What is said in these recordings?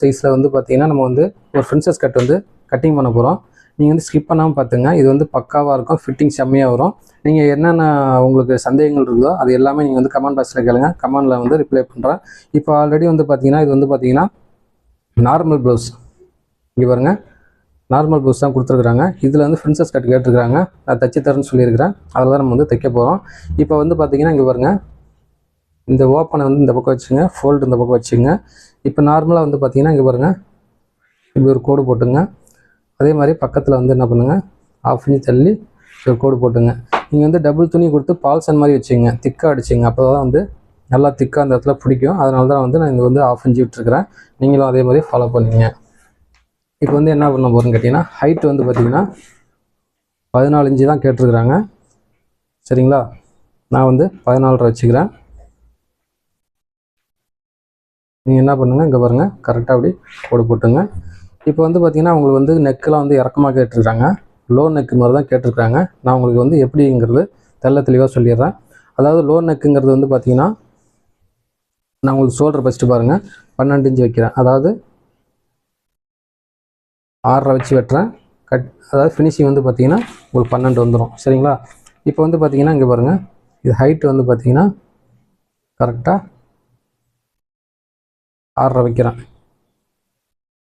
சைஸில் வந்து பார்த்தீங்கன்னா நம்ம வந்து ஒரு ஃப்ரின்சஸ் கட் வந்து கட்டிங் பண்ண போகிறோம் நீங்கள் வந்து ஸ்கிப் பண்ணாமல் பார்த்துங்க இது வந்து பக்காவாக இருக்கும் ஃபிட்டிங் செம்மையாக வரும். நீங்கள் என்னென்ன உங்களுக்கு சந்தேகங்கள் இருக்குதோ அது எல்லாமே நீங்கள் வந்து கமெண்ட் பாக்ஸில் கேளுங்க. கமெண்டில் வந்து ரிப்ளை பண்ணுறேன் இப்போ ஆல்ரெடி வந்து பார்த்தீங்கன்னா இது வந்து பார்த்தீங்கன்னா நார்மல் ப்ளவுஸ் இங்கே பாருங்கள் நார்மல் ப்ளவுஸ் தான் கொடுத்துருக்குறாங்க. இதில் வந்து ஃப்ரின்சஸ் கட் கேட்டுருக்காங்க நான் தச்சு தரேன்னு சொல்லியிருக்கிறேன். அதில் தான் நம்ம வந்து தைக்க போகிறோம் இப்போ வந்து பார்த்தீங்கன்னா இங்கே பாருங்கள் இந்த ஓப்பனை வந்து இந்த பக்கம் வச்சுங்க ஃபோல்டு இந்த பக்கம் வச்சுங்க. இப்போ நார்மலாக வந்து பார்த்தீங்கன்னா இங்கே பாருங்கள் இப்படி ஒரு கோடு போட்டுங்க. அதே மாதிரி பக்கத்தில் வந்து என்ன பண்ணுங்கள் ஆஃப் இன்ச் தள்ளி ஒரு கோடு போட்டுங்க. நீங்கள் வந்து டபுள் துணி கொடுத்து பால்சன் மாதிரி வச்சுங்க. திக்காக அடிச்சிங்க. அப்போ தான் வந்து நல்லா திக்காக அந்த இடத்துல பிடிக்கும். அதனால தான் வந்து நான் இது வந்து ஆஃப் இன்ச்சு விட்டுருக்குறேன். நீங்களும் அதே மாதிரி ஃபாலோ பண்ணுங்க. இப்போ வந்து என்ன பண்ண போகிறேன்னு கேட்டிங்கன்னா ஹைட் வந்து பார்த்தீங்கன்னா பதினாலு இன்ச்சு தான் கேட்டிருக்குறாங்க. சரிங்களா? நான் வந்து பதினாலரை வச்சுக்கிறேன். நீங்கள் என்ன பண்ணுங்கள் இங்கே பாருங்கள் கரெக்டாக அப்படி கோடு போட்டுங்க. இப்போ வந்து பார்த்தீங்கன்னா உங்களுக்கு வந்து நெக்கெலாம் வந்து இறக்கமாக கேட்டிருக்காங்க. லோ நெக்கு மாதிரி தான் கேட்டிருக்காங்க. நான் உங்களுக்கு வந்து எப்படிங்கிறது தெள்ள தெளிவாக சொல்லிடுறேன். அதாவது லோ நெக்குங்கிறது வந்து பார்த்தீங்கன்னா நான் உங்களுக்கு ஷோல்டர் ஃபஸ்ட்டு பாருங்கள் பன்னெண்டு இன்ச்சு வைக்கிறேன். அதாவது ஆறரை வச்சு வெட்டுறேன். கட் அதாவது ஃபினிஷிங் வந்து பார்த்தீங்கன்னா உங்களுக்கு பன்னெண்டு வந்துடும் சரிங்களா? இப்போ வந்து பார்த்தீங்கன்னா இங்கே பாருங்கள் இது ஹைட் வந்து பார்த்தீங்கன்னா கரெக்டாக ஆறரை வைக்கிறேன்.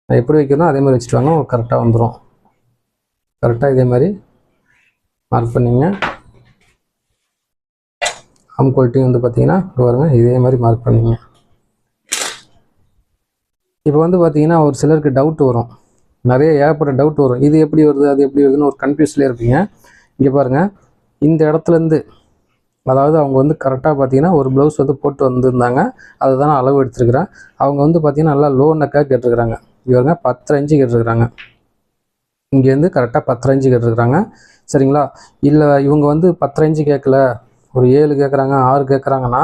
நான் எப்படி வைக்கிறோம் அதே மாதிரி வச்சுட்டு வாங்க கரெக்டாக வந்துடும் கரெக்டாக இதே மாதிரி மார்க் பண்ணிங்க. ஆம் குவாலிட்டி வந்து பார்த்தீங்கன்னா பாருங்கள் இதே மாதிரி மார்க் பண்ணிங்க. இப்போ வந்து பார்த்தீங்கன்னா ஒரு சிலருக்கு டவுட் வரும். நிறைய ஏகப்பட்ட டவுட் வரும். இது எப்படி வருது அது எப்படி வருதுன்னு ஒரு கன்ஃபியூஸ்லேயே இருப்பீங்க. இங்கே பாருங்கள் இந்த இடத்துலேருந்து அதாவது அவங்க வந்து கரெக்டாக பார்த்தீங்கன்னா ஒரு ப்ளவுஸ் வந்து போட்டு வந்திருந்தாங்க. அதை தான் நான் அளவு எடுத்துருக்கிறேன் அவங்க வந்து பார்த்தீங்கன்னா நல்லா லோ நெக்காக கேட்டிருக்கிறாங்க. இவங்க பத்தரை இன்ச்சு கேட்டிருக்கிறாங்க. இங்கேருந்து கரெக்டாக பத்தரை இன்ச்சு கேட்டிருக்கிறாங்க. சரிங்களா? இல்லை இவங்க வந்து பத்தரை இன்ச்சு கேட்கல. ஒரு ஏழு கேட்குறாங்க ஆறு கேட்குறாங்கன்னா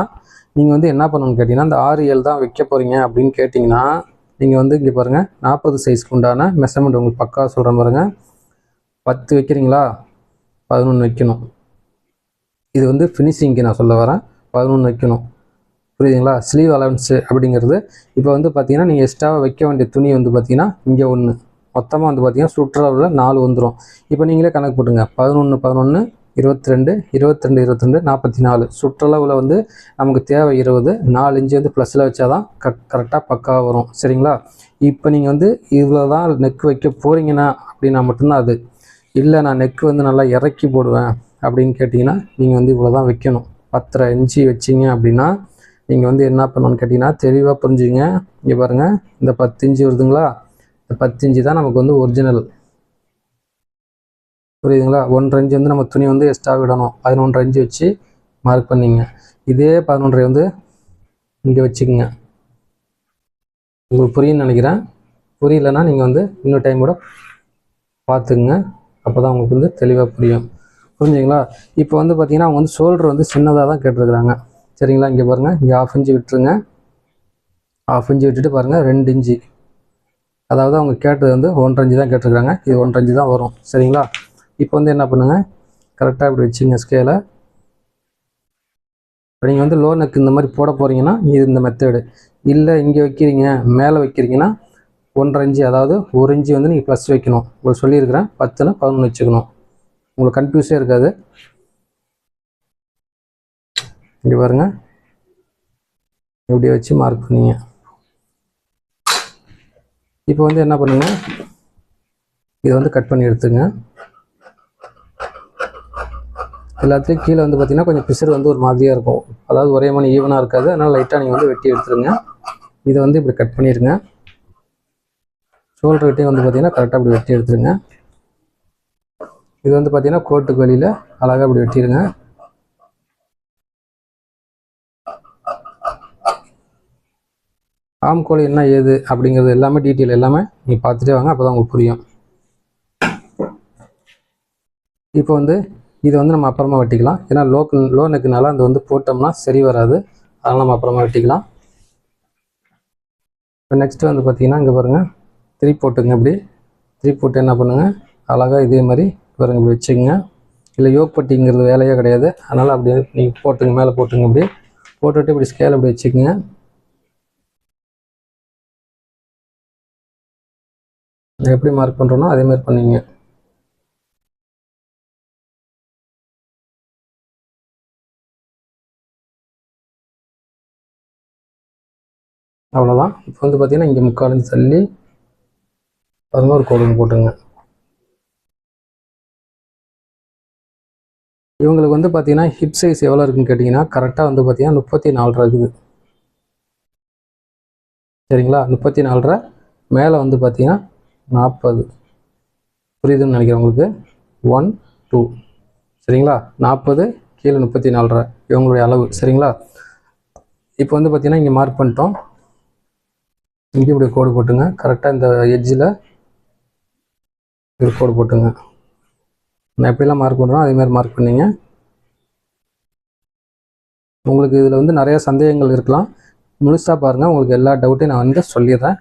நீங்கள் வந்து என்ன பண்ணணும்னு கேட்டிங்கன்னா அந்த ஆறு ஏழு தான் வைக்க போகிறீங்க அப்படின்னு கேட்டிங்கன்னா நீங்கள் வந்து இங்கே பாருங்கள் நாற்பது சைஸ்க்கு உண்டான மெஷர்மெண்ட் உங்களுக்கு பக்கா சொல்கிறேன் பாருங்கள் பத்து வைக்கிறீங்களா? பதினொன்று வைக்கணும். இது வந்து ஃபினிஷிங்க்கு நான் சொல்ல வரேன். பதினொன்று வைக்கணும். புரியுதுங்களா? ஸ்லீவ் அலவன்ஸு அப்படிங்கிறது. இப்போ வந்து பார்த்தீங்கன்னா நீங்கள் எக்ஸ்ட்ராவாக வைக்க வேண்டிய துணி வந்து பார்த்தீங்கன்னா இங்கே ஒன்று மொத்தமாக வந்து பார்த்தீங்கன்னா சுற்றுலாவில் நாலு வந்துடும் இப்போ நீங்களே கணக்கு போட்டுங்க. பதினொன்று பதினொன்று இருபத்தி ரெண்டு இருபத்தி ரெண்டு இருபத்தி ரெண்டு நாற்பத்தி நாலு சுற்றளவில் வந்து நமக்கு தேவை இருபது. நாலு இன்ச்சு வந்து ப்ளஸில் வச்சா தான் க கரெக்டாக பக்காவாக வரும். சரிங்களா? இப்போ நீங்கள் வந்து இவ்வளோ தான் நெக் வைக்க போகிறீங்கன்னா அப்படின்னா மட்டும்தான் அது. இல்லை நான் நெக் வந்து நல்லா இறக்கி போடுவேன். அப்படின்னு கேட்டிங்கன்னா நீங்கள் வந்து இவ்வளோ தான் வைக்கணும். பத்தரை இன்ச்சு வச்சிங்க அப்படின்னா நீங்கள் வந்து என்ன பண்ணணும்னு கேட்டிங்கன்னா தெளிவாக புரிஞ்சுங்க இங்கே பாருங்கள் இந்த பத்து இன்ச்சு வருதுங்களா? இந்த பத்து இன்ச்சு தான் நமக்கு வந்து ஒரிஜினல் புரியுதுங்களா? ஒன்றரை இன்ச்சு வந்து நம்ம துணி வந்து எக்ஸ்ட்ரா விடணும். பதினொன்றரை இன்ச்சு வச்சு மார்க் பண்ணிங்க. இதே பதினொன்றரை வந்து இங்கே வச்சுக்கோங்க. உங்களுக்கு புரியும்னு நினைக்கிறேன். புரியலன்னா நீங்கள் வந்து இன்னொரு டைம் கூட பார்த்துக்குங்க. அப்போ தான் உங்களுக்கு வந்து தெளிவாக புரியும். புரிஞ்சுங்களா இப்போ வந்து பார்த்தீங்கன்னா அவங்க வந்து ஷோல்டர் வந்து சின்னதாக தான் கேட்டிருக்கிறாங்க. சரிங்களா? இங்கே பாருங்கள் இங்கே ஆஃப் இன்ச்சு விட்டுருங்க. ஆஃப் இன்ச்சு விட்டுட்டு பாருங்கள் ரெண்டு இன்ச்சு அதாவது அவங்க கேட்டது வந்து ஒன்றரை இன்ச்சு தான் கேட்டிருக்கிறாங்க. இது ஒன்றரை இன்ச்சு தான் வரும். சரிங்களா? இப்போ வந்து என்ன பண்ணுங்கள் கரெக்டாக இப்படி வச்சுங்க ஸ்கேலை இப்போ நீங்கள் வந்து லோனுக்கு இந்த மாதிரி போட போகிறீங்கன்னா இது இந்த மெத்தேடு இல்லை இங்கே வைக்கிறீங்க மேலே வைக்கிறீங்கன்னா ஒன்றரை இன்ச்சு அதாவது ஒரு இன்ச்சு வந்து நீங்கள் ப்ளஸ் வைக்கணும். உங்களுக்கு சொல்லியிருக்கிறேன். பத்தில் பதினொன்று வச்சுக்கணும். உங்களுக்கு கன்ஃபியூஸே இருக்காது. இங்கே பாருங்க. இப்படி வச்சு மார்க் பண்ணீங்க. இப்போ வந்து என்ன பண்ணுங்க? இதை வந்து கட் பண்ணி எடுத்துங்க. எல்லாத்துலேயும் கீழே வந்து பார்த்தீங்கன்னா கொஞ்சம் பிசுறு வந்து ஒரு மாதிரியாக இருக்கும். அதாவது ஒரே மணி ஈவனாக இருக்காது. அதனால் லைட்டாக நீங்கள் வந்து வெட்டி எடுத்துருங்க. இதை வந்து இப்படி கட் பண்ணிடுங்க ஷோல்டர் கிட்டே வந்து பார்த்தீங்கன்னா கரெக்டாக இப்படி வெட்டி எடுத்துருங்க. இது வந்து பார்த்தீங்கன்னா கோட்டுக்கு வெளியில் அழகாக இப்படி வெட்டிடுங்க ஆம்கோழி என்ன ஏது அப்படிங்கிறது எல்லாமே டீட்டெயில் எல்லாமே நீங்கள் பார்த்துட்டே வாங்க அப்போ தான் உங்களுக்கு புரியும். இப்போ வந்து இதை வந்து நம்ம அப்புறமா வெட்டிக்கலாம். ஏன்னா லோக்கு லோ நெக்குனால அந்த வந்து போட்டோம்னா சரி வராது. அதனால் நம்ம அப்புறமா வெட்டிக்கலாம். இப்போ நெக்ஸ்ட்டு வந்து பார்த்திங்கன்னா இங்கே பாருங்கள் த்ரீ போட்டுங்க இப்படி. த்ரீ போட்டு என்ன பண்ணுங்கள் அழகாக இதே மாதிரி பாருங்க இப்படி வச்சுங்க இல்லை யோக் பட்டிங்கிறது வேலையே கிடையாது. அதனால் அப்படியே நீங்கள் போட்டுங்க மேலே போட்டுங்க அப்படி போட்டுட்டு இப்படி ஸ்கேல் இப்படி வச்சுக்கோங்க. நான் எப்படி மார்க் பண்ணுறோனோ அதே மாதிரி பண்ணிங்க அவ்வளோதான் இப்போ வந்து பார்த்தீங்கன்னா இங்கே முக்காலஞ்சு தள்ளி பதினோரு ஒரு போட்டுங்க இவங்களுக்கு வந்து பார்த்தீங்கன்னா ஹிப் சைஸ் எவ்வளோ இருக்குன்னு கேட்டிங்கன்னா கரெக்டாக வந்து பார்த்தீங்கன்னா முப்பத்தி நாலரை இருக்குது. சரிங்களா? முப்பத்தி நாலரை மேலே வந்து பார்த்தீங்கன்னா நாற்பது புரியுதுன்னு நினைக்கிறேன் உங்களுக்கு? ஒன் டூ சரிங்களா? நாற்பது கீழே முப்பத்தி நாலரை இவங்களுடைய அளவு. சரிங்களா? இப்போ வந்து பார்த்தீங்கன்னா இங்கே மார்க் பண்ணிட்டோம். இங்கே இப்படி கோடு போட்டுங்க. கரெக்டாக இந்த எட்ஜில் ஒரு கோடு போட்டுங்க. நான் எப்படிலாம் மார்க் பண்ணுறோம் அதே மாதிரி மார்க் பண்ணிங்க. உங்களுக்கு இதில் வந்து நிறைய சந்தேகங்கள் இருக்கலாம். முழுசாக பாருங்கள் உங்களுக்கு எல்லா டவுட்டையும் நான் வந்து சொல்லிடுறேன்.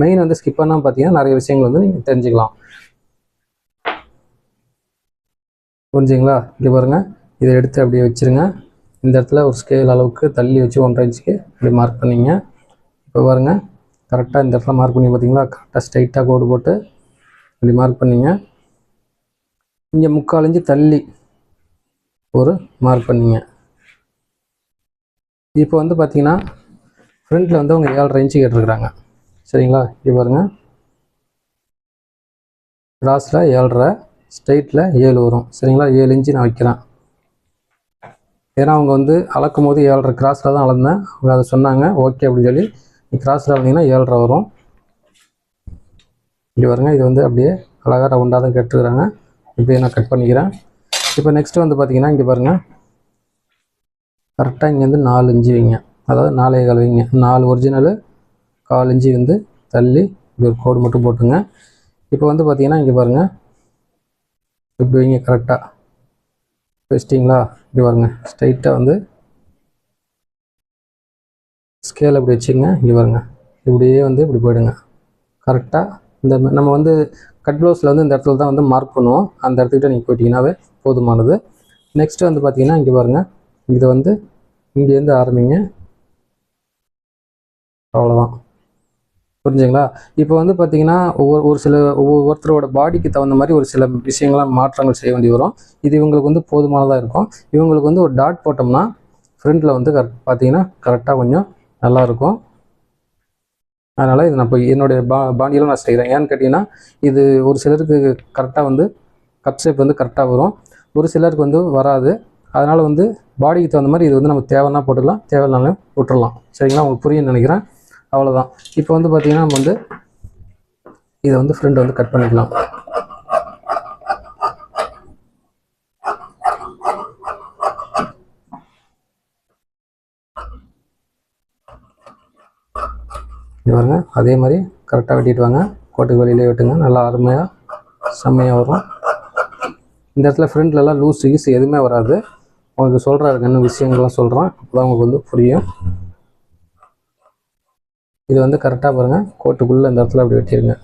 மெயின் வந்து ஸ்கிப் பண்ணால் பார்த்தீங்கன்னா நிறைய விஷயங்கள் வந்து நீங்கள் தெரிஞ்சுக்கலாம். புரிஞ்சுங்களா? இங்கே பாருங்கள் இதை எடுத்து அப்படியே வச்சுருங்க. இந்த இடத்துல ஒரு ஸ்கேல் அளவுக்கு தள்ளி வச்சு ஒன்றரை இன்ச்சுக்கு இப்படி மார்க் பண்ணிங்க. இப்போ பாருங்கள் கரெக்டாக இந்த இடத்துல மார்க் பண்ணி பார்த்தீங்களா கரெக்டாக ஸ்ட்ரைட்டாக கோடு போட்டு இப்படி மார்க் பண்ணிங்க. இங்கே முக்கால் இஞ்சி தள்ளி ஒரு மார்க் பண்ணிங்க. இப்போ வந்து பார்த்தீங்கன்னா ஃப்ரண்ட்டில் வந்து அவங்க ஏழரை இன்ச்சு கேட்டிருக்கிறாங்க. சரிங்களா? இப்போ பாருங்கள் கிராஸில் ஏழரை ஸ்ட்ரைட்டில் ஏழு வரும். சரிங்களா? ஏழு இன்ச்சு நான் வைக்கிறேன். ஏன்னா அவங்க வந்து அளக்கும் போது ஏழரை கிராஸில் தான் அளந்தேன். அவங்க அதை சொன்னாங்க. ஓகே அப்படின்னு சொல்லி. நீ கிராஸில் அளந்தீங்கன்னா ஏழரை வரும். இப்படி பாருங்க. இது வந்து அப்படியே அழகாக ரவுண்டாக தான் கேட்டுருக்குறாங்க. இப்படியே நான் கட் பண்ணிக்கிறேன். இப்போ நெக்ஸ்ட் வந்து பார்த்தீங்கன்னா இங்கே பாருங்கள் கரெக்டாக இங்கேருந்து நாலு இஞ்சி வைங்க. அதாவது நாலே கால் வைங்க. நாலு ஒரிஜினலு கால் இஞ்சி வந்து தள்ளி இப்படி ஒரு கோடு மட்டும் போட்டுங்க. இப்போ வந்து பார்த்தீங்கன்னா இங்கே பாருங்கள் இப்படி வைங்க கரெக்டாக வச்சிட்டிங்களா இப்படி பாருங்க. ஸ்ட்ரைட்டாக வந்து ஸ்கேல் இப்படி வச்சுங்க இங்கே பாருங்க. இப்படியே வந்து இப்படி போயிடுங்க. கரெக்டாக இந்த நம்ம வந்து கட் ப்ளவுஸில் வந்து இந்த இடத்துல தான் வந்து மார்க் பண்ணுவோம். அந்த இடத்துக்கிட்ட நீங்கள் போயிட்டீங்கன்னாவே போதுமானது. நெக்ஸ்ட்டு வந்து பார்த்தீங்கன்னா இங்கே பாருங்கள் இது வந்து இங்கேருந்து ஆரம்பிங்க. அவ்வளோதான் புரிஞ்சுங்களா? இப்போ வந்து பார்த்தீங்கன்னா ஒவ்வொரு ஒரு சில ஒவ்வொருத்தரோட பாடிக்கு தகுந்த மாதிரி ஒரு சில விஷயங்கள்லாம் மாற்றங்கள் செய்ய வேண்டி வரும். இது இவங்களுக்கு வந்து போதுமானதாக இருக்கும். இவங்களுக்கு வந்து ஒரு டாட் போட்டோம்னா ஃப்ரண்ட்டில் வந்து கரெக்ட் பார்த்தீங்கன்னா கரெக்டாக கொஞ்சம் நல்லா இருக்கும். அதனால் இது நான் இப்போ என்னுடைய பா பாண்டியில் நான் செய்கிறேன் ஏன்னு கேட்டிங்கன்னா இது ஒரு சிலருக்கு கரெக்டாக வந்து கப் ஷேப் வந்து கரெக்டாக வரும். ஒரு சிலருக்கு வந்து வராது. அதனால் வந்து பாடிக்கு தகுந்த மாதிரி இது வந்து நம்ம தேவைன்னா போட்டுக்கலாம். தேவையில்லாமல் விட்டுடலாம் சரிங்களா? உங்களுக்கு புரியும்னு நினைக்கிறேன். அவ்வளோதான் இப்போ வந்து பார்த்திங்கன்னா நம்ம வந்து இதை வந்து ஃப்ரெண்ட் வந்து கட் பண்ணிக்கலாம். இது பாருங்கள் அதே மாதிரி கரெக்டாக வெட்டிட்டு வாங்க. கோட்டுக்கு வெளியிலே வெட்டுங்க. நல்லா அருமையாக செம்மையாக வரும். இந்த இடத்துல ஃப்ரண்ட்லலாம் லூஸ் ஈஸ் எதுவுமே வராது. உங்களுக்கு சொல்கிறாரு இன்னும் விஷயங்கள்லாம் சொல்கிறேன் அப்போ உங்களுக்கு வந்து புரியும். இது வந்து கரெக்டாக பாருங்கள் கோட்டுக்குள்ளே இந்த இடத்துல அப்படி வெட்டிடுங்க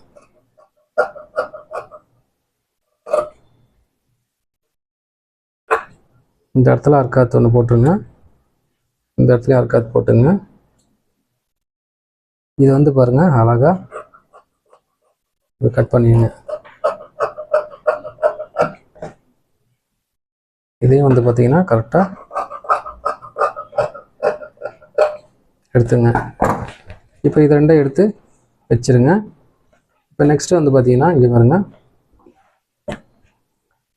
இந்த இடத்துல அர்க்காத்து ஒன்று போட்டுருங்க. இந்த இடத்துல அர்க்காத்து போட்டுங்க. இது வந்து பாருங்க அழகா கட் பண்ணிடுங்க. இதையும் வந்து பார்த்தீங்கன்னா கரெக்டாக எடுத்துங்க. இப்போ இது ரெண்டும் எடுத்து வச்சிருங்க. இப்போ நெக்ஸ்ட்டு வந்து பார்த்தீங்கன்னா இங்கே பாருங்க.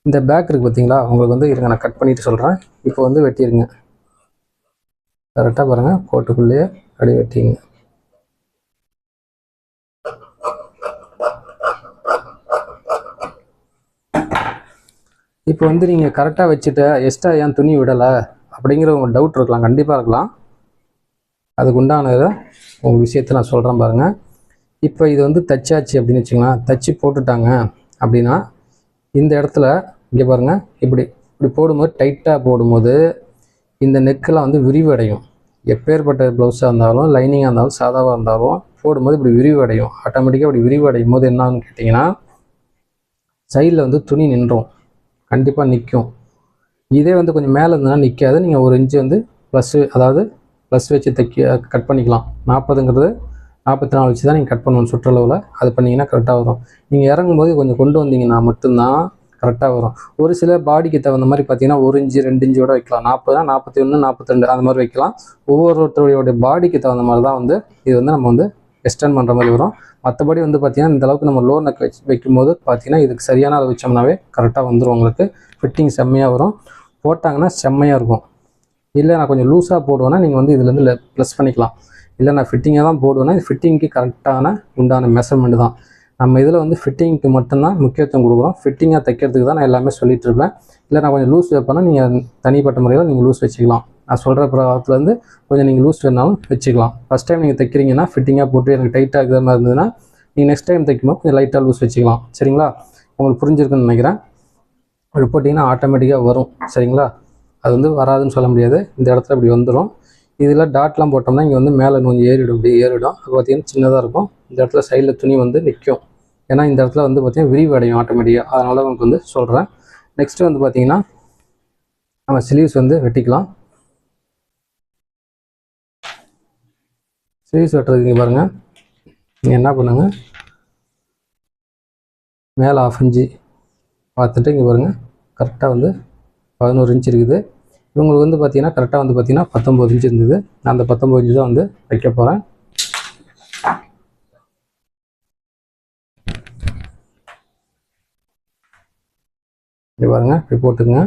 இந்த பேக் இருக்குது பார்த்தீங்களா உங்களுக்கு வந்து இருங்க நான் கட் பண்ணிட்டு சொல்கிறேன் இப்போ வந்து வெட்டிடுங்க. கரெக்டாக பாருங்கள் கோட்டுக்குள்ளேயே அப்படியே வெட்டிங்க இப்போ வந்து நீங்கள் கரெக்டாக வச்சுட்டு எக்ஸ்ட்ரா ஏன் துணி விடலை? அப்படிங்கிற உங்கள் டவுட் இருக்கலாம் கண்டிப்பாக இருக்கலாம். அதுக்கு உண்டானதை உங்கள் விஷயத்தை நான் சொல்கிறேன் பாருங்கள் இப்போ இது வந்து தச்சாச்சு அப்படின்னு வச்சுக்கலாம் தச்சு போட்டுட்டாங்க அப்படின்னா இந்த இடத்துல இங்கே பாருங்கள் இப்படி இப்படி போடும்போது டைட்டாக போடும்போது இந்த நெக்கெல்லாம் வந்து விரிவடையும். எப்பேற்பட்ட ப்ளவுஸாக இருந்தாலும் லைனிங்காக இருந்தாலும் சாதாவாக இருந்தாலும் போடும்போது இப்படி விரிவடையும். ஆட்டோமேட்டிக்காக இப்படி விரிவடையும் போது என்னான்னு கேட்டிங்கன்னா சைடில் வந்து துணி நின்றோம். கண்டிப்பாக நிற்கும் இதே வந்து கொஞ்சம் மேலே இருந்ததுன்னா நிற்காது நீங்கள் ஒரு இன்ச்சு வந்து ப்ளஸ்ஸு அதாவது ப்ளஸ் வச்சு தைக்க கட் பண்ணிக்கலாம். நாற்பதுங்கிறது நாற்பத்தி நாலு வச்சு தான் நீங்கள் கட் பண்ணணும் சுற்றளவில். அது பண்ணிங்கன்னா கரெக்டாக வரும். நீங்கள் இறங்கும்போது கொஞ்சம் கொண்டு வந்தீங்கன்னா மட்டும்தான் கரெக்டாக வரும். ஒரு சில பாடிக்கு தகுந்த மாதிரி பார்த்தீங்கன்னா ஒரு இன்ச்சு ரெண்டு இன்ச்சோட வைக்கலாம். நாற்பதுனா நாற்பத்தி ஒன்று நாற்பத்தி ரெண்டு அந்த மாதிரி வைக்கலாம். ஒவ்வொருத்தருடைய பாடிக்கு தகுந்த மாதிரி தான் வந்து இது வந்து நம்ம வந்து எக்ஸ்டெண்ட் பண்ணுற மாதிரி வரும். மற்றபடி வந்து பார்த்தீங்கன்னா இந்த அளவுக்கு நம்ம லோ நெக் வச்சு வைக்கும்போது பார்த்தீங்கன்னா இதுக்கு சரியான அளவு வச்சோம்னாவே கரெக்டாக வந்துடும் உங்களுக்கு. ஃபிட்டிங் செம்மையாக வரும். போட்டாங்கன்னா செம்மையாக இருக்கும். இல்லை நான் கொஞ்சம் லூஸாக போடுவேன்னா நீங்கள் வந்து இதுலேருந்து ப்ளஸ் பண்ணிக்கலாம். இல்லை நான் ஃபிட்டிங்காக தான் போடுவேன்னா இது ஃபிட்டிங்க்கு கரெக்டான உண்டான மெஷர்மெண்ட் தான். நம்ம இதில் வந்து ஃபிட்டிங்க்கு மட்டும்தான் முக்கியத்துவம் கொடுக்குறோம். ஃபிட்டிங்காக தைக்கிறதுக்கு தான் நான் எல்லாமே சொல்லிட்டு இருப்பேன். இல்லை நான் கொஞ்சம் லூஸ் வைப்பேன்னா நீங்கள் தனிப்பட்ட முறையில் நீங்கள் லூஸ் வச்சுக்கலாம். நான் சொல்கிற பிரகாரத்துலேருந்து கொஞ்சம் நீங்கள் லூஸ் வேணாலும் வச்சுக்கலாம். ஃபஸ்ட் டைம் நீங்கள் தைக்கிறீங்கன்னா ஃபிட்டிங்காக போட்டு எனக்கு டைட்டாக இருக்கிற மாதிரி இருந்ததுன்னா நீங்கள் நெக்ஸ்ட் டைம் தைக்கும்போது கொஞ்சம் லைட்டாக லூஸ் வச்சுக்கலாம். சரிங்களா? உங்களுக்கு புரிஞ்சிருக்குன்னு நினைக்கிறேன். அப்படி போட்டிங்கன்னா ஆட்டோமேட்டிக்காக வரும். சரிங்களா? அது வந்து வராதுன்னு சொல்ல முடியாது. இந்த இடத்துல இப்படி வந்துடும் இதில் டாட்லாம் போட்டோம்னா இங்கே வந்து மேலே கொஞ்சம் ஏறிடும். இப்படி ஏறிடும். அது பார்த்தீங்கன்னா சின்னதாக இருக்கும். இந்த இடத்துல சைடில் துணி வந்து நிற்கும் ஏன்னா இந்த இடத்துல வந்து பார்த்திங்கன்னா விரிவு அடையும் ஆட்டோமேட்டிக்காக அதனால் உங்களுக்கு வந்து சொல்கிறேன் நெக்ஸ்ட்டு வந்து பார்த்திங்கன்னா நம்ம ஸ்லீவ்ஸ் வந்து வெட்டிக்கலாம். ஸ்லீவ்ஸ் வெட்டுறதுக்கு இங்கே பாருங்கள் நீங்கள் என்ன பண்ணுங்கள் மேலே ஆஃப் இன்ச்சு பார்த்துட்டு இங்கே பாருங்கள் கரெக்டாக வந்து பதினோரு இன்ச் இருக்குது. இவங்களுக்கு வந்து பார்த்தீங்கன்னா கரெக்டாக வந்து பார்த்தீங்கன்னா பத்தொம்போது இன்ச் இருந்தது. நான் அந்த பத்தொம்பது இன்ச்சு தான் வந்து வைக்க போகிறேன் இங்கே பாருங்கள் இப்படி போட்டுங்க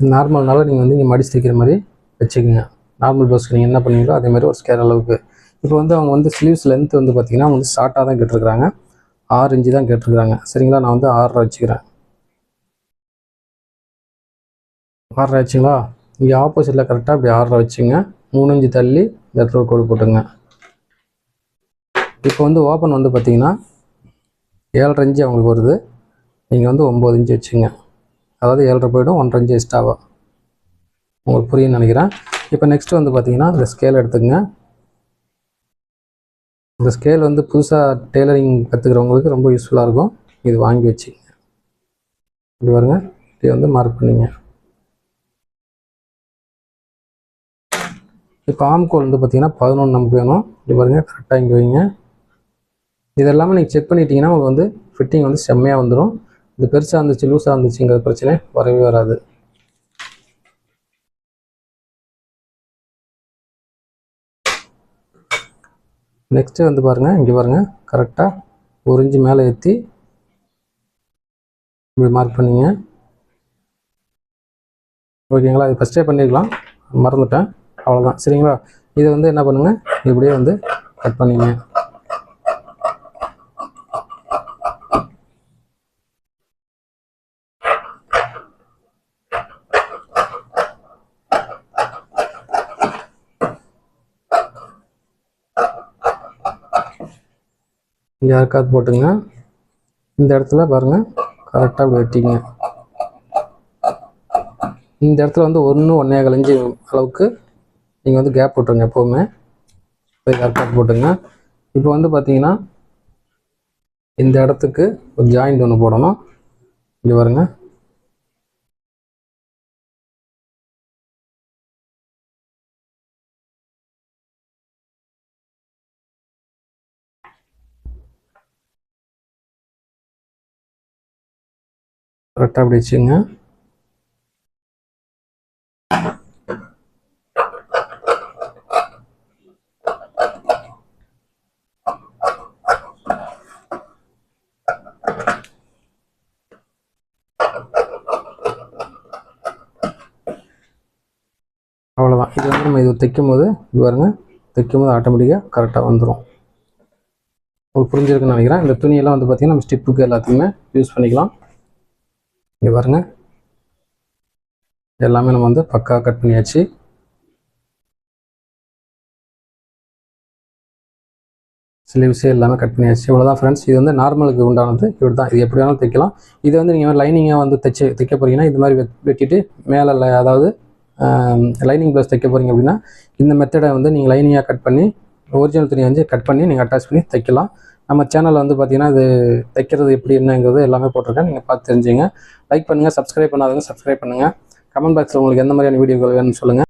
நார்மல்னால நீங்கள் வந்து இங்கே மடிச்சு தைக்கிற மாதிரி வச்சுக்கோங்க. நார்மல் ப்ளவுஸ்க்கு நீங்கள் என்ன பண்ணுவீங்களோ அதே மாதிரி ஒரு ஸ்கேர் அளவுக்கு. இப்போ வந்து அவங்க வந்து ஸ்லீவ்ஸ் லென்த் வந்து பார்த்தீங்கன்னா அவங்க வந்து ஷார்ட்டாக தான் கேட்டிருக்கிறாங்க. ஆறு இன்ச்சு தான் கேட்டிருக்கிறாங்க. சரிங்களா? நான் வந்து ஆறரை வச்சுக்கிறேன். ஆறரை வச்சுங்களா இங்கே ஆப்போசிட்டில் கரெக்டாக இப்படி ஆறரை வச்சுங்க. மூணு இன்ச்சு தள்ளி இந்த இடத்துல கோடு போட்டுங்க. இப்போ வந்து ஓப்பன் வந்து பார்த்தீங்கன்னா ஏழரை இன்ச்சு அவங்களுக்கு வருது. நீங்கள் வந்து ஒம்பது இன்ச்சு வச்சுங்க. அதாவது ஏழரை போய்டும் ஒன்றரை இன்ச்சு எக்ஸ்ட்ராவா உங்களுக்கு புரியும்னு நினைக்கிறேன். இப்போ நெக்ஸ்ட் வந்து பார்த்தீங்கன்னா இந்த ஸ்கேல் எடுத்துக்கங்க. இந்த ஸ்கேல் வந்து புதுசாக டெய்லரிங் கற்றுக்கிறவங்களுக்கு ரொம்ப யூஸ்ஃபுல்லாக இருக்கும். இது வாங்கி வச்சுங்க இப்படி பாருங்க. இப்படி வந்து மார்க் பண்ணிங்க. இப்போ ஆம்கோல் வந்து பார்த்தீங்கன்னா பதினொன்று நமக்கு வேணும். இப்படி பாருங்கள் கரெக்டாக இங்கே வைங்க. இதெல்லாமே நீங்கள் செக் பண்ணிட்டீங்கன்னா உங்களுக்கு வந்து ஃபிட்டிங் வந்து செம்மையாக வந்துடும் இது பெருசாக இருந்துச்சு லூஸாக இருந்துச்சுங்கிற பிரச்சனை வரவே வராது. நெக்ஸ்ட்டு வந்து பாருங்கள் இங்கே பாருங்கள் கரெக்டாக ஒரு இன்ச்சு மேலே ஏற்றி இப்படி மார்க் பண்ணிங்க. ஓகேங்களா இது ஃபஸ்ட்டே பண்ணிக்கலாம் மறந்துட்டேன். அவ்வளோதான் சரிங்களா? இதை வந்து என்ன பண்ணுங்கள் இப்படியே வந்து கட் பண்ணிங்க இங்கே யாருக்காவது போட்டுங்க. இந்த இடத்துல பாருங்கள் கரெக்டாக இப்படி வெட்டிங்க. இந்த இடத்துல வந்து ஒன்று ஒன்றே கலைஞ்சி அளவுக்கு நீங்கள் வந்து கேப் போட்டுருங்க எப்போவுமே. கரெக்டாக போட்டுங்க. இப்போ வந்து பார்த்தீங்கன்னா இந்த இடத்துக்கு ஒரு ஜாயிண்ட் ஒன்று போடணும். இங்கே பாருங்கள் கரெக்டாக அப்படி வச்சுங்க அவ்வளோதான் இது வந்து நம்ம இது தைக்கும் போது இது பாருங்க தைக்கும் போது ஆட்டோமேட்டிக்காக கரெக்டாக வந்துடும் உங்களுக்கு புரிஞ்சிருக்குன்னு நினைக்கிறேன். இந்த துணியெல்லாம் வந்து பார்த்திங்கன்னா நம்ம ஸ்டிப்புக்கு எல்லாத்துக்குமே யூஸ் பண்ணிக்கலாம். இங்கே பாருங்க. எல்லாமே நம்ம வந்து பக்கா கட் பண்ணியாச்சு. ஸ்லீவ்ஸு எல்லாமே கட் பண்ணியாச்சு. இவ்வளோதான் ஃப்ரெண்ட்ஸ் இது வந்து நார்மலுக்கு உண்டானது. இப்படி தான் இது எப்படி வேணாலும் தைக்கலாம். இது வந்து நீங்கள் லைனிங்காக வந்து தைச்சு தைக்க போகிறீங்கன்னா இது மாதிரி வெட்டிட்டு மேலே அதாவது லைனிங் ப்ளஸ் தைக்க போகிறீங்க அப்படின்னா இந்த மெத்தடை வந்து நீங்கள் லைனிங்காக கட் பண்ணி ஒரிஜினல் துணி வந்து கட் பண்ணி நீங்கள் அட்டாச் பண்ணி தைக்கலாம். நம்ம சேனலில் வந்து பார்த்தீங்கன்னா இது தைக்கிறது எப்படி என்னங்கிறது எல்லாமே போட்டிருக்கேன். நீங்கள் பார்த்து தெரிஞ்சுங்க. லைக் பண்ணுங்கள் சப்ஸ்கிரைப் பண்ணாதவங்க சப்ஸ்கிரைப் பண்ணுங்கள் கமெண்ட் பாக்ஸில் உங்களுக்கு எந்த மாதிரியான வீடியோக்கள் வேணும்னு சொல்லுங்கள்